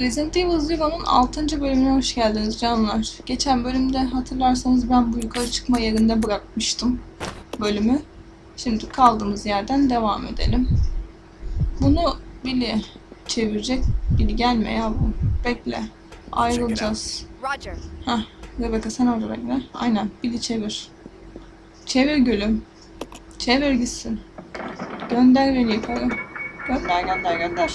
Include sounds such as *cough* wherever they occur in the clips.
Resident Evil Zero'nun 6. bölümüne hoş geldiniz canlar. Geçen bölümde hatırlarsanız ben bu yukarı çıkma yerinde bırakmıştım bölümü. Şimdi kaldığımız yerden devam edelim. Bunu Billy çevirecek. Billy gelme yavrum. Bekle. Ayrılacağız. Roger. Hah. Rebecca sen orada bekle. Aynen. Billy çevir. Çevir gülüm. Çevir gitsin. Gönder beni yukarı. Gönder gönder gönder.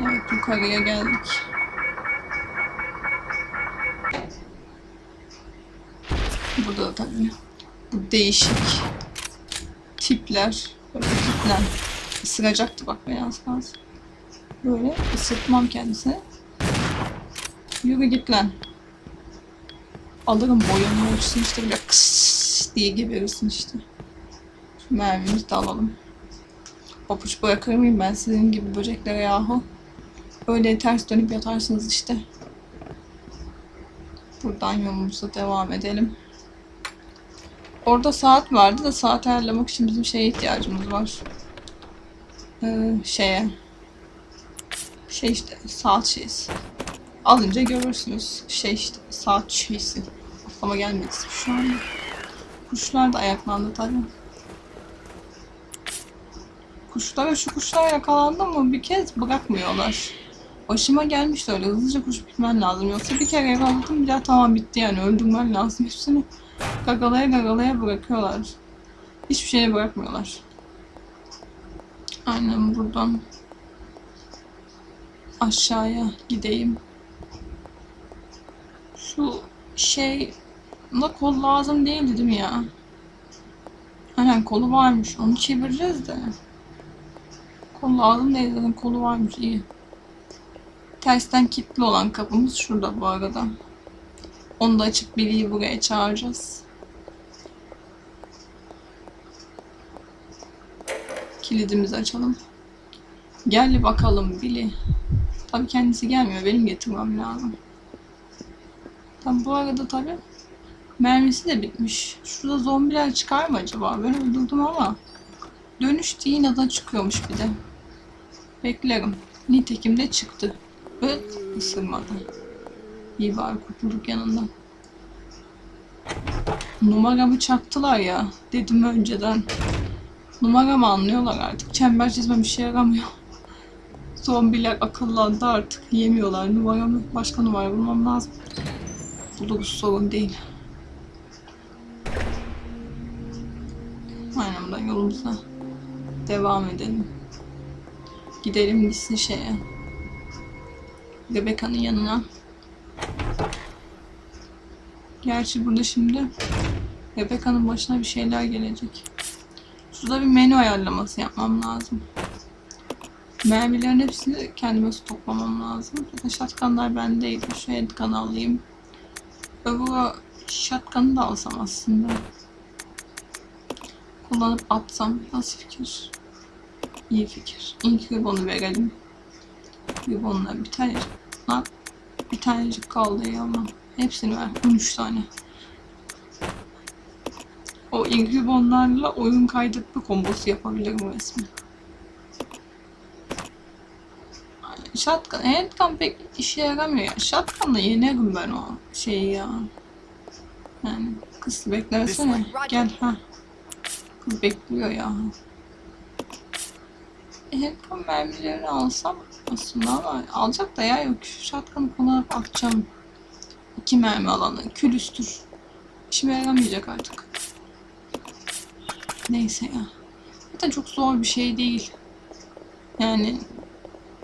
Evet yukarıya geldik. Burada da tabii bu değişik tipler. Böyle tipler. Isıracaktı bak beni az kalsın. Böyle ısıtmam kendisine. Yürü git lan. Alırım boyunun ölçüsünü işte böyle kıs diye geberirsin işte. Mermimizi de alalım. Papuç bırakır mıyım ben sizin gibi böceklere yahu? Öyle ters dönüp yatarsınız işte. Buradan yolumuza devam edelim. Orada saat vardı da saat ayarlamak için bizim şeye ihtiyacımız var. Ee, şeye. Şey işte saat şeysi. Alınca görürsünüz. Şey işte saat şeysi. Aklıma gelmedi şu an. Kuşlar da ayaklandı tabii. Kuşlara şu kuşlar yakalandı mı bir kez bırakmıyorlar. Başıma gelmişti öyle hızlıca kuş bitmen lazım. Yoksa bir kere yakaladım bir daha tamam bitti yani öldürmen lazım. Hepsini gagalaya gagalaya bırakıyorlar. Hiçbir şeye bırakmıyorlar. Aynen buradan aşağıya gideyim. Şu şey buna kol lazım değil mi ya? Aynen kolu varmış. Onu çevireceğiz de. Kol lazım değil zaten kolu varmış iyi. Tersten kilitli olan kapımız şurada bu arada. Onu da açıp Billy'yi buraya çağıracağız. Kilidimizi açalım. Gel bakalım Billy. Tabii kendisi gelmiyor. Benim getirmem lazım. Tam bu arada tabii mermisi de bitmiş. Şurada zombiler çıkar mı acaba? Ben öldürdüm ama dönüşte yine çıkıyormuş bir de. Beklerim. Nitekim de çıktı. Ve ısırmadı. İyi bari kurtulduk yanından. Numaramı çaktılar ya. Dedim önceden. Numaramı anlıyorlar artık. Çember çizmem işe yaramıyor. Zombiler akıllandı artık. Yemiyorlar numaramı. Başka numara bulmam lazım. Buluruz sorun değil. Aynen buradan yolumuza devam edelim. Gidelim gitsin şeye. Rebecca'nın yanına. Gerçi burada şimdi Rebecca'nın başına bir şeyler gelecek. Şurada bir menü ayarlaması yapmam lazım. Mermilerin hepsini kendime stoklamam lazım. Zaten shotgunlar bendeydi. Şu handgun'ı alayım. Öbür shotgun'ı da alsam aslında. Kullanıp atsam nasıl fikir? İyi fikir. İlk ribbon'u verelim. Ribbon'la bir tane lan bir tanecik kaldı ya ama hepsini ver. 13 tane. O ilk ribbonlarla oyun kaydetme kombosu yapabilirim resmen. Shotgun, handgun pek işe yaramıyor ya. Shotgun'la yenerim ben o şeyi ya. Yani kız beklemesene. Gel ha. Kız bekliyor ya. Handgun mermilerini alsam aslında ama alacak da ya yok. Shotgun'ı kullanıp atacağım. İki mermi alanı. Külüstür. İşime yaramayacak artık. Neyse ya. Zaten çok zor bir şey değil. Yani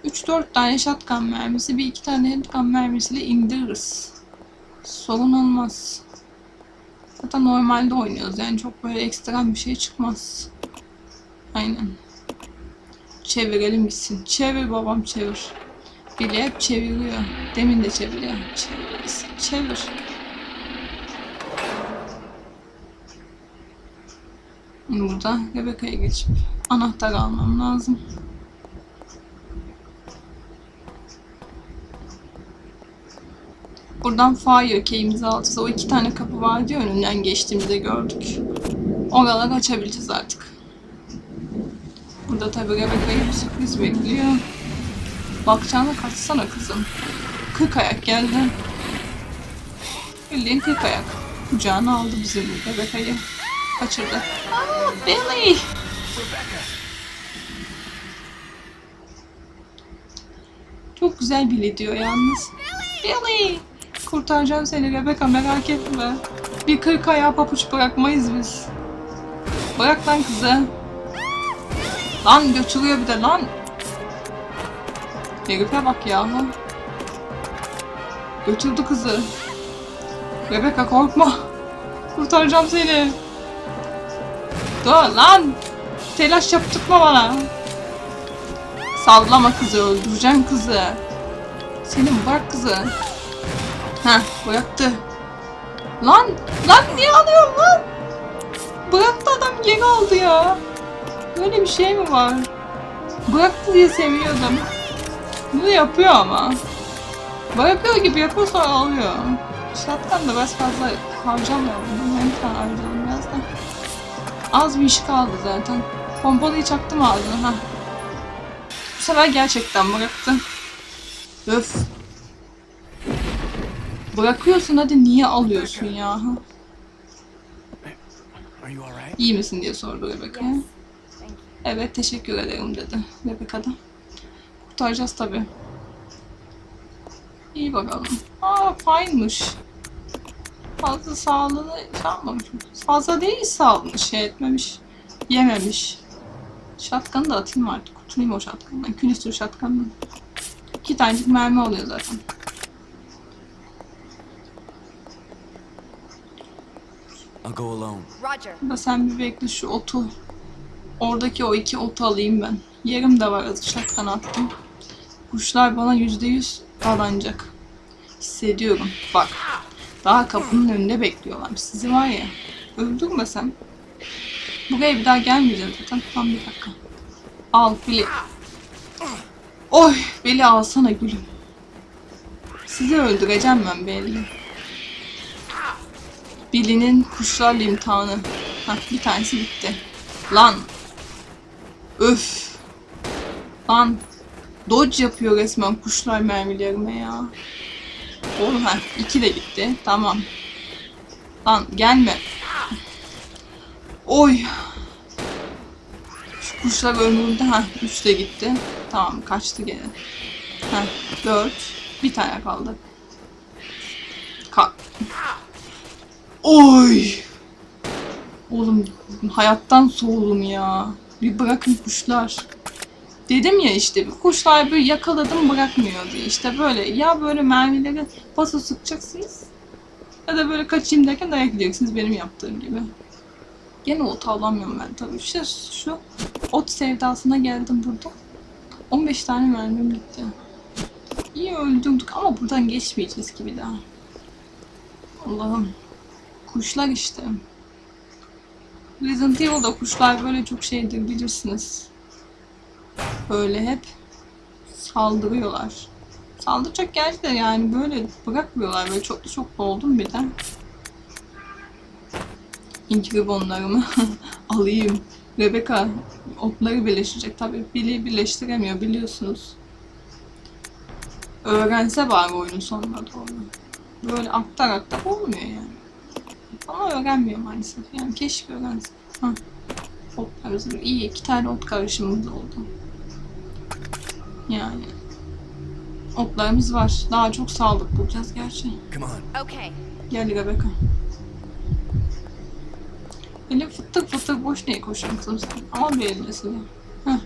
3-4 tane shotgun mermisi, bir iki tane handgun mermisiyle indiririz. Sorun olmaz. Zaten normalde oynuyoruz yani çok böyle ekstrem bir şey çıkmaz. Aynen. Çevirelim gitsin. Çevir babam çevir. Biri hep çeviriyor. Demin de çeviriyor. Çevir gitsin. Çevir. Burada Rebecca'ya geçip anahtar almam lazım. Buradan fire key'imizi alacağız. O iki tane kapı vardı ya önünden geçtiğimizde gördük. Oraları açabileceğiz artık. Burada tabii Rebecca'yı bir sürpriz bekliyor. Bakacağına kaçsana kızım. Kırk ayak geldi. Bildiğin kırk ayak. Kucağına aldı bizi bu Rebecca'yı. Kaçırdı. Aa, Billy! Çok güzel Billy diyor yalnız. Billy! Kurtaracağım seni Rebecca merak etme. Bir kırk ayağı papuç bırakmayız biz. Bırak lan kızı. Lan götürüyor bir de lan. Herife bak ya. Götürdü kızı. Rebecca korkma. Kurtaracağım seni. Dur lan. Telaş yaptırma bana. Sallama kızı öldüreceğim kızı. Senin bırak kızı. Heh bıraktı. Lan lan niye alıyorsun lan? Bıraktı adam geri aldı ya. Böyle bir şey mi var? Bıraktı diye seviyordum. Bunu yapıyor ama. Bırakıyor gibi yapıyor sonra alıyor. Şatkan da biraz fazla harcamayalım. Ben tane harcayalım biraz da. Az bir iş kaldı zaten. Pompalıyı çaktım ağzına. Heh. Bu sefer gerçekten bıraktı. Öf. Bırakıyorsun hadi niye alıyorsun ya? İyi misin diye sordu Rebecca. Evet teşekkür ederim dedi Rebecca da. Kurtaracağız tabi. İyi bakalım. Aa fine'mış. Fazla sağlığını yapmamış. Fazla değil sağlığını şey etmemiş. Yememiş. Şatkanı da atayım artık. Kurtulayım o şatkandan. Külüstür şatkandan. İki tanecik mermi oluyor zaten. I'll go alone. Roger. Da sen bir bekle şu otu. Oradaki o iki otu alayım ben. Yerim de var azıcık attım. Kuşlar bana yüzde yüz dadanacak. Hissediyorum. Bak. Daha kapının önünde bekliyorlar. Sizi var ya. Öldürmesem. Buraya bir daha gelmeyeceğim zaten. Tam bir dakika. Al Bili. Oy Beli alsana gülüm. Sizi öldüreceğim ben belli. Billy'nin kuşlarla imtihanı. Hah bir tanesi bitti. Lan. Öf. Lan. Dodge yapıyor resmen kuşlar mermilerime ya. Oğlum ha iki de gitti. Tamam. Lan gelme. Oy. Şu kuşlar ömrümde ha üç de gitti. Tamam kaçtı gene. Ha dört. Bir tane kaldı. Ka Oy. Oğlum hayattan soğudum ya. Bir bırakın kuşlar. Dedim ya işte kuşlar böyle yakaladım bırakmıyor diye. İşte böyle ya böyle mermileri pası sıkacaksınız ya da böyle kaçayım derken dayak yiyeceksiniz benim yaptığım gibi. Gene ot avlamıyorum ben tabii. İşte şu ot sevdasına geldim burada. 15 tane mermim gitti. İyi öldürdük ama buradan geçmeyeceğiz gibi daha. Allah'ım. Kuşlar işte. Resident Evil'da kuşlar böyle çok şeydir bilirsiniz. Böyle hep saldırıyorlar. Saldıracak gerçi de yani böyle bırakmıyorlar. Böyle çok çok oldum bir de. İnkibonlarımı *laughs* alayım. Rebecca otları birleştirecek. Tabii Billy birleştiremiyor biliyorsunuz. Öğrense bari oyunun sonuna doğru. Böyle aktar aktar olmuyor yani. Ama öğrenmiyor maalesef. Yani keşke öğrense. Hah. Otlarımız iyi. iki tane ot karışımımız oldu. Yani otlarımız var. Daha çok sağlık bulacağız gerçi. Come on. Okay. Gel Rebecca. Elim fıttık fıttık boş niye koşuyorsun sen? Al bir eline silah. Heh.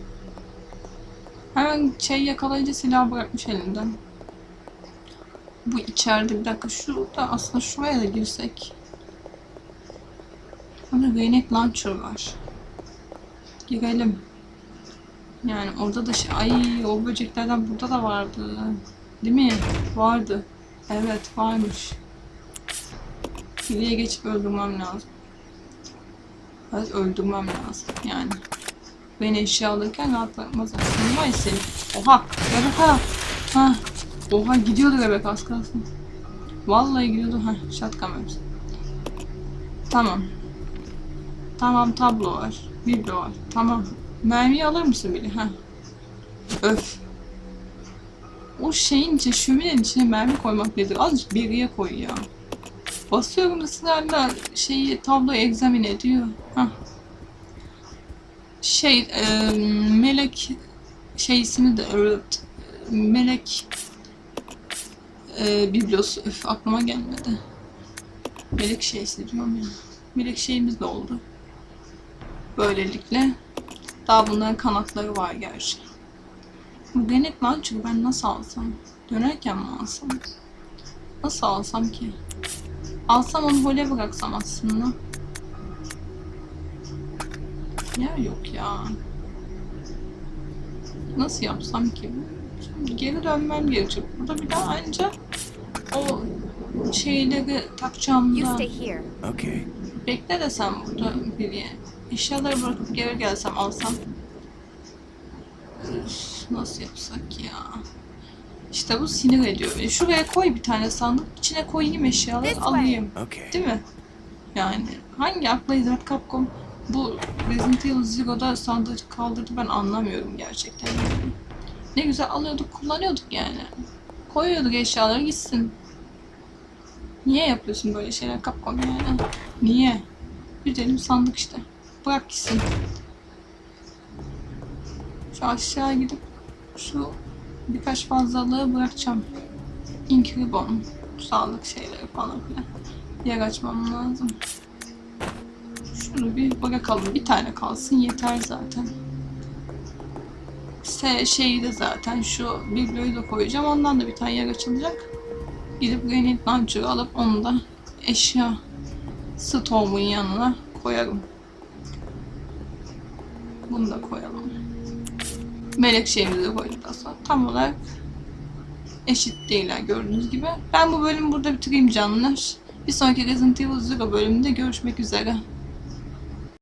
Hemen şey yakalayınca silah bırakmış elinden. Bu içeride bir dakika şurada aslında şuraya da girsek. Burada Grenade Launcher var. Girelim. Yani orada da şey... Ay o böceklerden burada da vardı. Değil mi? Vardı. Evet varmış. Filiye geçip öldürmem lazım. Evet öldürmem lazım yani. Beni eşya alırken rahat bırakmaz aslında. Seni. Oha! Rebecca! Ha! Oha gidiyordu Rebecca az kalsın. Vallahi gidiyordu. Ha vermiş. Tamam. Tamam tablo var. Biblo var. Tamam. Mermiyi alır mısın bile? Ha. Öf. O şeyin içine, şöminenin içine mermi koymak nedir? Azıcık beriye koy ya. Basıyorum ısrarla şeyi tabloyu egzamin ediyor. Hah. Şey, e, melek şeysini de. Melek e, biblosu. Öf, aklıma gelmedi. Melek şeysi diyorum ya. Melek şeyimiz de oldu. Böylelikle daha bunların kanatları var gerçi. Bu genet launcher ben nasıl alsam? Dönerken mi alsam? Nasıl alsam ki? Alsam onu böyle bıraksam aslında. Yer yok ya. Nasıl yapsam ki? Şimdi geri dönmem gerekecek. Burada bir daha anca o şeyleri takacağım You da. stay here. Okay. Bekle de sen burada bir eşyaları bırakıp geri gelsem alsam. Nasıl yapsak ya? İşte bu sinir ediyor beni. Şuraya koy bir tane sandık. içine koyayım eşyaları alayım. Okay. Değil mi? Yani hangi akla hizmet Capcom bu Resident Evil Zero'da sandığı kaldırdı ben anlamıyorum gerçekten. Ne güzel alıyorduk kullanıyorduk yani. Koyuyorduk eşyaları gitsin. Niye yapıyorsun böyle şeyler Capcom yani? Niye? Güzelim sandık işte. Bırak gitsin. Şu aşağı gidip şu birkaç fazlalığı bırakacağım. Ink Ribbon, sağlık şeyleri falan filan. Yer açmam lazım. Şunu bir bırakalım. Bir tane kalsın yeter zaten. Se şeyi de zaten şu bibloyu da koyacağım. Ondan da bir tane yer açılacak. Gidip Granite Launcher'ı alıp onu da eşya stoğumun yanına koyarım. Bunu da koyalım. Melek şeyimizi de koyduktan sonra tam olarak eşit değiller gördüğünüz gibi. Ben bu bölümü burada bitireyim canlar. Bir sonraki Resident Evil Zero bölümünde görüşmek üzere.